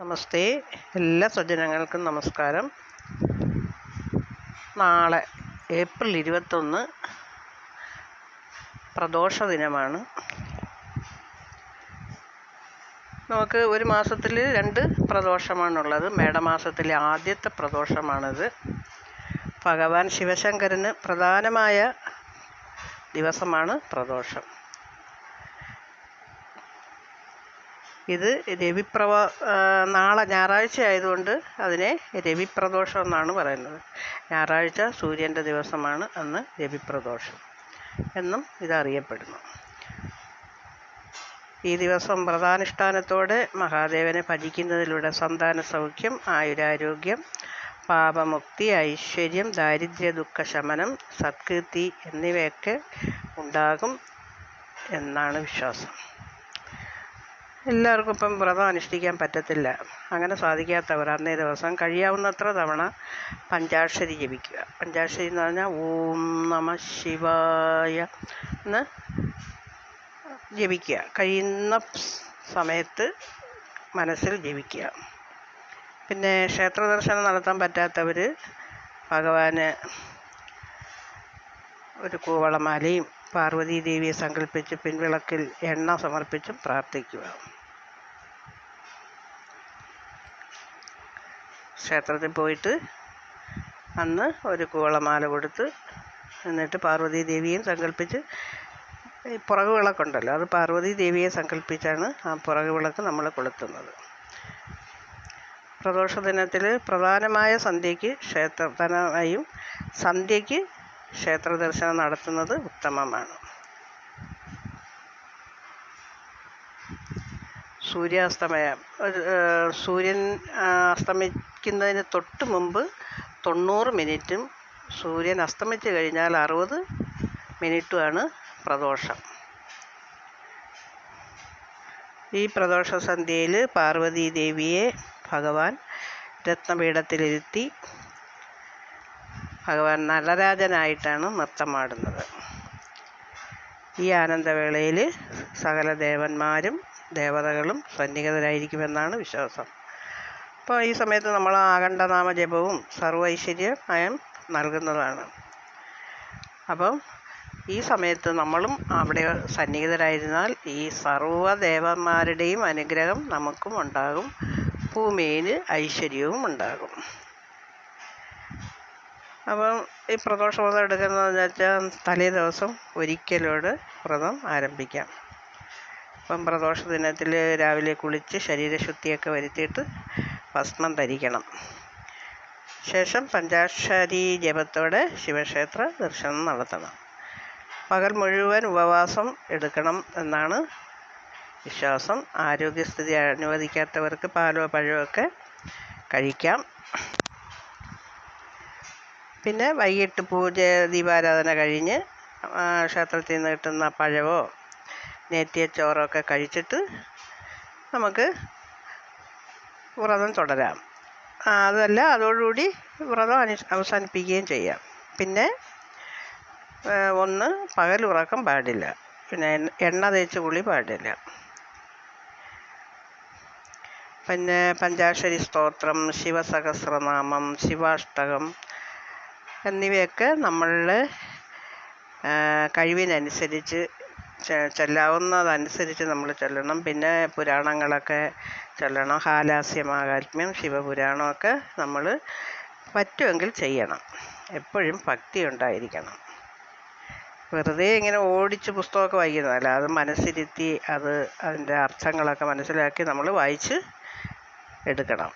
നമസ്തേ. എല്ലാ സജ്ജനങ്ങൾക്കും നമസ്കാരം. നാളെ ഏപ്രിൽ ഇരുപത്തൊന്ന് പ്രദോഷ ദിനമാണ്. നമുക്ക് ഒരു മാസത്തിൽ രണ്ട് പ്രദോഷമാണുള്ളത്. മേടമാസത്തിലെ ആദ്യത്തെ പ്രദോഷമാണിത്. ഭഗവാൻ ശിവശങ്കരന് പ്രധാനമായ ദിവസമാണ് പ്രദോഷം. ഇത് രവിപ്രവ നാളെ ഞായറാഴ്ച ആയതുകൊണ്ട് അതിനെ രവിപ്രദോഷം എന്നാണ് പറയുന്നത്. ഞായറാഴ്ച സൂര്യന്റെ ദിവസമാണ് അന്ന് രവിപ്രദോഷം എന്നും ഇതറിയപ്പെടുന്നു. ഈ ദിവസം വ്രതാനുഷ്ഠാനത്തോടെ മഹാദേവനെ ഭജിക്കുന്നതിലൂടെ സന്താന സൗഖ്യം ആയുരാരോഗ്യം പാപമുക്തി ഐശ്വര്യം ദാരിദ്ര്യ ദുഃഖശമനം സത്കീർത്തി എന്നിവയൊക്കെ ഉണ്ടാകും എന്നാണ് വിശ്വാസം. എല്ലാവർക്കും ഇപ്പം വ്രതം അനുഷ്ഠിക്കാൻ പറ്റത്തില്ല. അങ്ങനെ സാധിക്കാത്തവർ അന്നേ ദിവസം കഴിയാവുന്നത്ര തവണ പഞ്ചാക്ഷരി ജപിക്കുക. പഞ്ചാക്ഷരി എന്ന് പറഞ്ഞാൽ ഓം നമ ശിവായ എന്ന് ജപിക്കുക. കഴിയുന്ന സമയത്ത് മനസ്സിൽ ജപിക്കുക. പിന്നെ ക്ഷേത്ര ദർശനം നടത്താൻ പറ്റാത്തവർ ഭഗവാന് ഒരു കൂവളമാലയും പാർവതീദേവിയെ സങ്കല്പിച്ച് പിൻവിളക്കിൽ എണ്ണ സമർപ്പിച്ചും പ്രാർത്ഥിക്കുക. ക്ഷേത്രത്തിൽ പോയിട്ട് അന്ന് ഒരു കൂവളമാല കൊടുത്ത് എന്നിട്ട് പാർവതീ ദേവിയെ സങ്കല്പിച്ച് ഈ പുറകു വിളക്കുണ്ടല്ലോ അത് പാർവതീ ദേവിയെ സങ്കല്പിച്ചാണ് ആ പുറകു വിളക്ക് നമ്മൾ കൊളുത്തുന്നത്. പ്രദോഷ ദിനത്തിൽ പ്രധാനമായ സന്ധ്യയ്ക്ക് ക്ഷേത്രത്തനമായും സന്ധ്യയ്ക്ക് ക്ഷേത്ര ദർശനം നടത്തുന്നത് ഉത്തമമാണ്. സൂര്യാസ്തമയം സൂര്യൻ അസ്തമിക്കുന്നതിന് തൊട്ട് മുമ്പ് തൊണ്ണൂറ് മിനിറ്റും സൂര്യൻ അസ്തമിച്ച് കഴിഞ്ഞാൽ അറുപത് മിനിറ്റുമാണ് പ്രദോഷം. ഈ പ്രദോഷ സന്ധ്യയിൽ പാർവതീ ദേവിയെ ഭഗവാൻ രത്നപീഠത്തിലിരുത്തി ഭഗവാൻ നളരാജനായിട്ടാണ് നൃത്തമാടുന്നത്. ഈ ആനന്ദവേളയിൽ സകല ദേവന്മാരും ദേവതകളും സന്നിഹിതരായിരിക്കുമെന്നാണ് വിശ്വാസം. അപ്പോൾ ഈ സമയത്ത് നമ്മൾ ആകണ്ഠനാമ ജപവും സർവൈശ്വര്യം നൽകുന്നതാണ്. അപ്പം ഈ സമയത്ത് നമ്മളും അവിടെ സന്നിഹിതരായിരുന്നാൽ ഈ സർവദേവന്മാരുടെയും അനുഗ്രഹം നമുക്കും ഉണ്ടാകും. ഭൂമിയിൽ ഐശ്വര്യവും ഉണ്ടാകും. അപ്പം ഈ പ്രദോഷ വ്രതം എടുക്കുന്നതെന്ന് വെച്ചാൽ തലേ ദിവസം ഒരിക്കലോട് വ്രതം ആരംഭിക്കാം. അപ്പം പ്രദോഷ ദിനത്തിൽ രാവിലെ കുളിച്ച് ശരീരശുദ്ധിയൊക്കെ വരുത്തിയിട്ട് വസ്ത്രം ധരിക്കണം. ശേഷം പഞ്ചാക്ഷരി ജപത്തോടെ ശിവക്ഷേത്ര ദർശനം നടത്തണം. പകൽ മുഴുവൻ ഉപവാസം എടുക്കണം എന്നാണ് വിശ്വാസം. ആരോഗ്യസ്ഥിതി അനുവദിക്കാത്തവർക്ക് പാലോ പഴമോ ഒക്കെ കഴിക്കാം. പിന്നെ വൈകിട്ട് പൂജ ദീപാരാധന കഴിഞ്ഞ് ക്ഷേത്രത്തിൽ നിന്ന് കിട്ടുന്ന പഴവോ നേത്തിയച്ചോറോ ചോറൊക്കെ കഴിച്ചിട്ട് നമുക്ക് വ്രതം തുടരാം. അതല്ല അതോടുകൂടി വ്രതം അവസാനിപ്പിക്കുകയും ചെയ്യാം. പിന്നെ ഒന്ന് പകൽ ഉറക്കം പാടില്ല. പിന്നെ എണ്ണ തേച്ച് കുളി പാടില്ല. പിന്നെ പഞ്ചാക്ഷരി സ്തോത്രം ശിവസഹസ്രനാമം ശിവാഷ്ടകം എന്നിവയൊക്കെ നമ്മളുടെ കഴിവിനനുസരിച്ച് ചൊല്ലാവുന്നതനുസരിച്ച് നമ്മൾ ചൊല്ലണം. പിന്നെ പുരാണങ്ങളൊക്കെ ചൊല്ലണം. ഹാലാസ്യമാഹാത്മ്യം ശിവപുരാണമൊക്കെ നമ്മൾ പറ്റുമെങ്കിൽ ചെയ്യണം. എപ്പോഴും ഭക്തി ഉണ്ടായിരിക്കണം. വെറുതെ ഇങ്ങനെ ഓടിച്ച് പുസ്തകമൊക്കെ വായിക്കുന്നതല്ല. അത് മനസ്സിരുത്തി അത് അതിന്റെ അർത്ഥങ്ങളൊക്കെ മനസ്സിലാക്കി നമ്മൾ വായിച്ച് എടുക്കണം.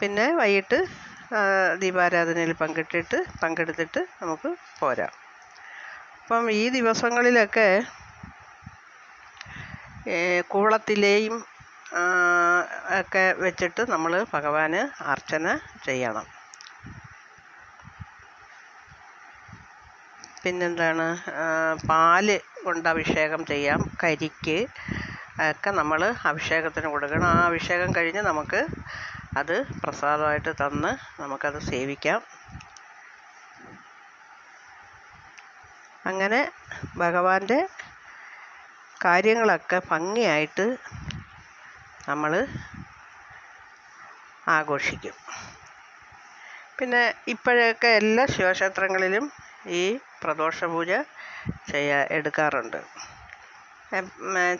പിന്നെ വൈകിട്ട് ദീപാരാധനയിൽ പങ്കിട്ടിട്ട് പങ്കെടുത്തിട്ട് നമുക്ക് പോരാം. അപ്പം ഈ ദിവസങ്ങളിലൊക്കെ കൂളത്തിലെയും ഒക്കെ വെച്ചിട്ട് നമ്മൾ ഭഗവാന് അർച്ചന ചെയ്യണം. പിന്നെന്താണ് പാൽ കൊണ്ട് അഭിഷേകം ചെയ്യാം കരിക്ക് ഒക്കെ നമ്മൾ അഭിഷേകത്തിന് കൊടുക്കണം. ആ അഭിഷേകം കഴിഞ്ഞ് നമുക്ക് അത് പ്രസാദമായിട്ട് തന്ന് നമുക്കത് സേവിക്കാം. അങ്ങനെ ഭഗവാന്റെ കാര്യങ്ങളൊക്കെ ഭംഗിയായിട്ട് നമ്മൾ ആഘോഷിക്കും. പിന്നെ ഇപ്പോഴൊക്കെ എല്ലാ ശിവക്ഷേത്രങ്ങളിലും ഈ പ്രദോഷ പൂജ ചെയ്യാ എടുക്കാറുണ്ട്.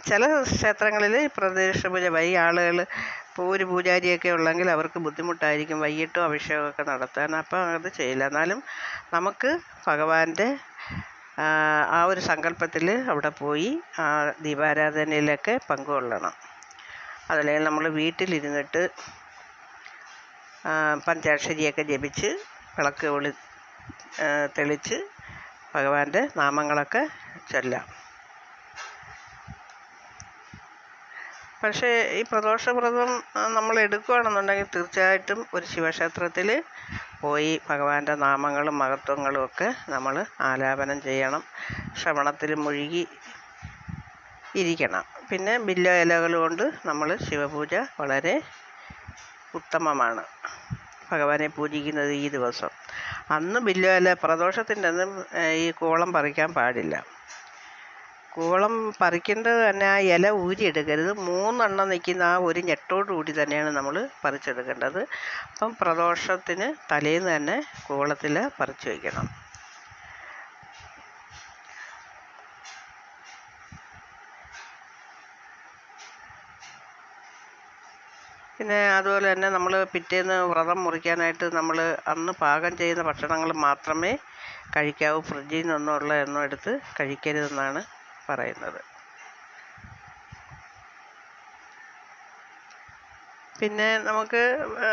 ചില ക്ഷേത്രങ്ങളിൽ പ്രദോഷ പൂജ വൈ ആളുകൾ ഇപ്പോൾ ഒരു പൂജാരിയൊക്കെ ഉള്ളെങ്കിൽ അവർക്ക് ബുദ്ധിമുട്ടായിരിക്കും വൈകിട്ടും അഭിഷേകമൊക്കെ നടത്താൻ. അപ്പോൾ അത് ചെയ്യില്ല. എന്നാലും നമുക്ക് ഭഗവാന്റെ ആ, ഒരു സങ്കല്പത്തിൽ അവിടെ പോയി ആ ദീപാരാധനയിലൊക്കെ പങ്കുകൊള്ളണം. അതല്ലെങ്കിൽ നമ്മൾ വീട്ടിലിരുന്നിട്ട് പഞ്ചാക്ഷരിയൊക്കെ ജപിച്ച് വിളക്ക് ഒളി തെളിച്ച് ഭഗവാന്റെ നാമങ്ങളൊക്കെ ചൊല്ലാം. പക്ഷേ ഈ പ്രദോഷവ്രതം വ്രതം നമ്മൾ എടുക്കുകയാണെന്നുണ്ടെങ്കിൽ തീർച്ചയായിട്ടും ഒരു ശിവക്ഷേത്രത്തിൽ പോയി ഭഗവാന്റെ നാമങ്ങളും മഹത്വങ്ങളും ഒക്കെ നമ്മൾ ആലാപനം ചെയ്യണം. ശ്രവണത്തിൽ മുഴുകി ഇരിക്കണം. പിന്നെ ബില്ല ഇലകൾ കൊണ്ട് നമ്മൾ ശിവപൂജ വളരെ ഉത്തമമാണ്. ഭഗവാനെ പൂജിക്കുന്നത് ഈ ദിവസം. അന്ന് ബില്ല ഇല പ്രദോഷത്തിന്റെ അന്ന് ഈ കോളം പറിക്കാൻ പാടില്ല. കൂളം പറിക്കേണ്ടത് തന്നെ ആ ഇല ഊരിയെടുക്കരുത്. മൂന്നെണ്ണം നിൽക്കുന്ന ആ ഒരു ഞെട്ടോടു കൂടി തന്നെയാണ് നമ്മൾ പറിച്ചെടുക്കേണ്ടത്. അപ്പം പ്രദോഷത്തിന് തലേന്ന് തന്നെ കൂവളത്തിൽ പറിച്ചു വയ്ക്കണം. പിന്നെ അതുപോലെ തന്നെ നമ്മൾ പിറ്റേന്ന് വ്രതം മുറിക്കാനായിട്ട് നമ്മൾ അന്ന് പാകം ചെയ്യുന്ന ഭക്ഷണങ്ങൾ മാത്രമേ കഴിക്കാവൂ. ഫ്രിഡ്ജിൽ നിന്നുള്ള എണ്ണം എടുത്ത് കഴിക്കരുതെന്നാണ് പറയുന്നത്. പിന്നെ നമുക്ക് ആ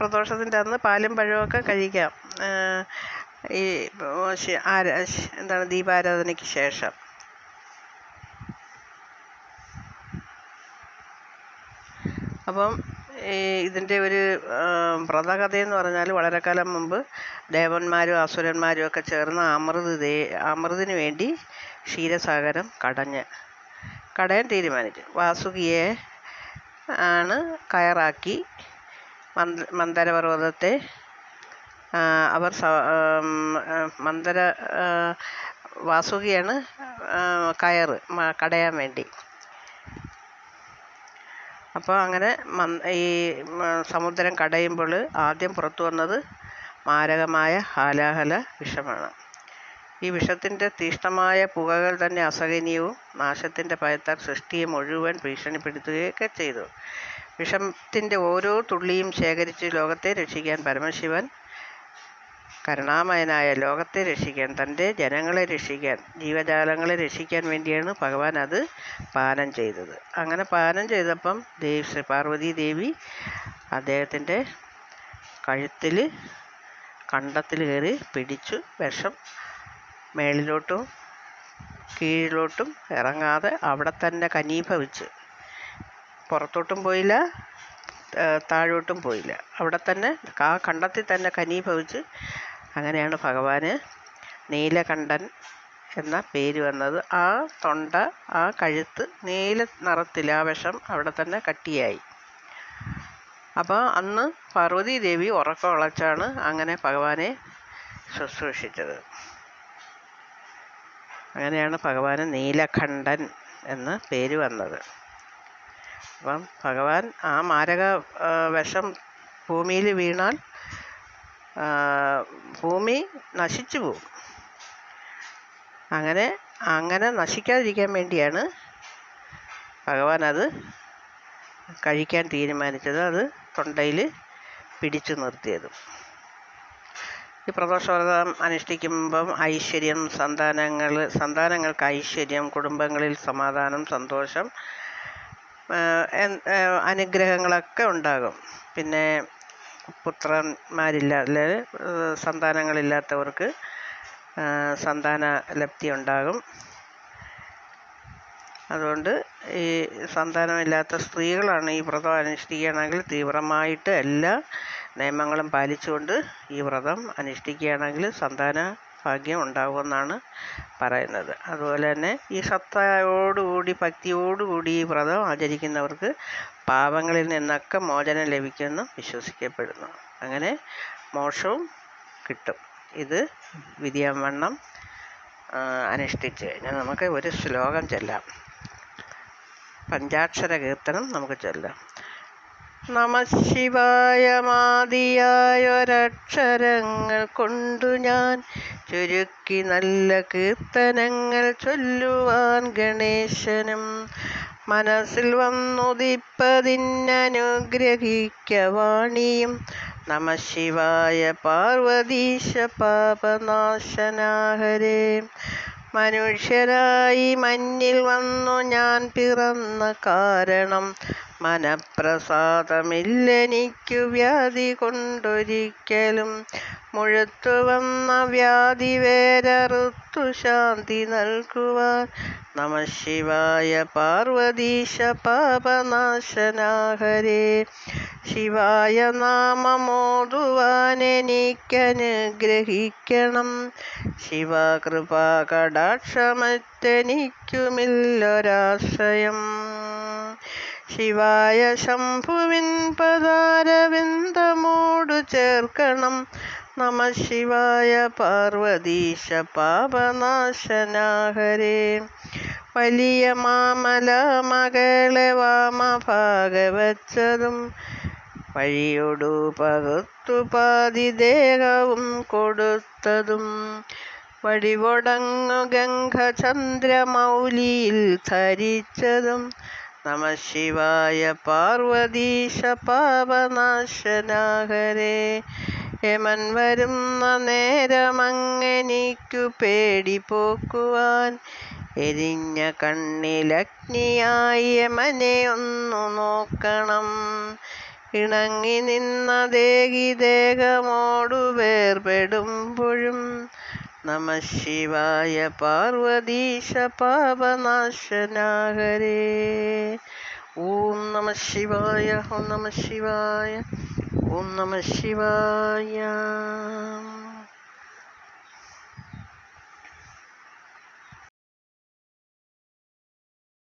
പ്രദോഷത്തിന്റെ അന്ന് പാലും പഴവും ഒക്കെ കഴിക്കാം ഈ ആര- എന്താണ് ദീപാരാധനയ്ക്ക് ശേഷം. അപ്പം ഇതിന്റെ ഒരു വ്രതകഥയെന്ന് പറഞ്ഞാൽ വളരെ കാലം മുമ്പ് ദേവന്മാരും അസുരന്മാരും ഒക്കെ ചേർന്ന് അമൃത് ദേ അമൃതിന് വേണ്ടി ക്ഷീരസാഗരം കടഞ്ഞ്. കടയാൻ തീരുമാനിച്ചു. വാസുകിയെ ആണ് കയറാക്കി മന്ദ മന്ദരപർവതത്തെ അവർ മന്ദര വാസുകിയാണ് കയറ് കടയാൻ വേണ്ടി. അപ്പോൾ അങ്ങനെ ഈ സമുദ്രം കടയുമ്പോൾ ആദ്യം പുറത്തു വന്നത് മാരകമായ ഹാലാഹല വിഷമാണ്. ഈ വിഷത്തിന്റെ തീഷ്ണമായ പുകകൾ തന്നെ അസഹനീയവും നാശത്തിന്റെ ഭയത്താൽ സൃഷ്ടിയെ മുഴുവൻ ഭീഷണിപ്പെടുത്തുകയൊക്കെ ചെയ്തു. വിഷത്തിന്റെ ഓരോ തുള്ളിയും ശേഖരിച്ച് ലോകത്തെ രക്ഷിക്കാൻ പരമശിവൻ കരുണാമയനായ ലോകത്തെ രക്ഷിക്കാൻ തന്റെ ജനങ്ങളെ രക്ഷിക്കാൻ ജീവജാലങ്ങളെ രക്ഷിക്കാൻ വേണ്ടിയാണ് ഭഗവാൻ അത് പാനം ചെയ്തത്. അങ്ങനെ പാനം ചെയ്തപ്പം ദേവി ശ്രീ പാർവതി ദേവി അദ്ദേഹത്തിന്റെ കഴുത്തിൽ കണ്ടത്തിൽ കയറി പിടിച്ചു വിഷം മേളിലോട്ടും കീഴിലോട്ടും ഇറങ്ങാതെ അവിടെ തന്നെ കനീഭവിച്ച് പുറത്തോട്ടും പോയില്ല താഴോട്ടും പോയില്ല. അവിടെ തന്നെ ആ കണ്ടത്തിൽ തന്നെ കനീഭവിച്ച് അങ്ങനെയാണ് ഭഗവാന് നീലകണ്ഠൻ എന്ന പേര് വന്നത്. ആ തൊണ്ട ആ കഴുത്ത് നീല നിറത്തിൽ ആ അവിടെ തന്നെ കട്ടിയായി. അപ്പോൾ അന്ന് പാർവതി ദേവി ഉറക്കം ഉളച്ചാണ് അങ്ങനെ ഭഗവാനെ ശുശ്രൂഷിച്ചത്. അങ്ങനെയാണ് ഭഗവാന് നീലകണ്ഠൻ എന്ന് പേര് വന്നത്. അപ്പം ഭഗവാൻ ആ മാരക വിഷം ഭൂമിയിൽ വീണാൽ ഭൂമി നശിച്ചു പോകും. അങ്ങനെ അങ്ങനെ നശിക്കാതിരിക്കാൻ വേണ്ടിയാണ് ഭഗവാൻ അത് കഴിക്കാൻ തീരുമാനിച്ചത്. അത് തൊണ്ടയിൽ പിടിച്ചു നിർത്തിയതും. ഈ പ്രദോഷവ്രതം അനുഷ്ഠിക്കുമ്പം ഐശ്വര്യം സന്താനങ്ങൾ സന്താനങ്ങൾക്ക് ഐശ്വര്യം കുടുംബങ്ങളിൽ സമാധാനം സന്തോഷം അനുഗ്രഹങ്ങളൊക്കെ ഉണ്ടാകും. പിന്നെ പുത്രന്മാരില്ല സന്താനങ്ങളില്ലാത്തവർക്ക് സന്താന ലബ്ധി ഉണ്ടാകും. അതുകൊണ്ട് ഈ സന്താനമില്ലാത്ത സ്ത്രീകളാണ് ഈ വ്രതം അനുഷ്ഠിക്കുകയാണെങ്കിൽ തീവ്രമായിട്ട് എല്ലാ നിയമങ്ങളും പാലിച്ചുകൊണ്ട് ഈ വ്രതം അനുഷ്ഠിക്കുകയാണെങ്കിൽ സന്താന ഭാഗ്യം ഉണ്ടാകുമെന്നാണ് പറയുന്നത്. അതുപോലെ തന്നെ ഈ സത്തയോടുകൂടി ഭക്തിയോടുകൂടി ഈ വ്രതം ആചരിക്കുന്നവർക്ക് പാപങ്ങളിൽ നിന്നൊക്കെ മോചനം ലഭിക്കുമെന്ന് വിശ്വസിക്കപ്പെടുന്നു. അങ്ങനെ മോക്ഷവും കിട്ടും. ഇത് വിധിയവണ്ണം അനുഷ്ഠിച്ച് കഴിഞ്ഞാൽ നമുക്ക് ഒരു ശ്ലോകം ചൊല്ലാം. പഞ്ചാക്ഷര കീർത്തനം നമുക്ക് ചൊല്ലാം. നമ ശിവായ മാതിയായൊരക്ഷരങ്ങൾ കൊണ്ടു ഞാൻ ചുരുക്കി നല്ല കീർത്തനങ്ങൾ ചൊല്ലുവാൻ ഗണേശനും മനസ്സിൽ വന്നുദിപ്പതിനനുഗ്രഹിക്കവാണിയും നമ ശിവായ പാർവതീശ പാപനാശനാഹരേ മനുഷ്യരായി മഞ്ഞിൽ വന്നു ഞാൻ പിറന്ന കാരണം മനപ്രസാദമില്ലെനിക്കു വ്യാധി കൊണ്ടൊരിക്കലും. മുഴുത്തു വന്ന വ്യാധി വേരറുത്തു ശാന്തി നൽകുവാൻ. നമ ശിവായ പാർവതീശ പാപനാശനാഹരേ. ശിവായ നാമമോതുവാൻ എനിക്കനുഗ്രഹിക്കണം. ശിവകൃപ കടാക്ഷമറ്റെനിക്കുമില്ലൊരാശ്രയം ശിവായ ശംഭുവിൻ പദാരവിന്ദമോടു ചേർക്കണം. നമ ശിവായ പാർവതീശ പാപനാശനാഹരേ. വലിയ മാമല മകളെ വാമഭാഗവച്ചതും വഴിയൊടു പകുത്തു പാതി ദേഹവും കൊടുത്തതും വഴിവൊടങ്ങു ഗംഗചന്ദ്രമൗലിയിൽ ധരിച്ചതും നമ ശിവായ പാർവതീശ പാപനാശനാഹരേ യമൻ വരുന്ന നേരമങ്ങനിക്കു പേടി പോക്കുവാൻ. എരിഞ്ഞ കണ്ണിലഗ്നിയായി യമനെ ഒന്നു നോക്കണം. ഇണങ്ങി നിന്ന ദേഹി ദേഹമോടു വേർപെടുമ്പോഴും നമ ശിവായ പാർവതീശ പാപനാശനാഹരേ ഓം നമ ശിവായ ഓം നമ ശിവായ ഓം നമ ശിവായ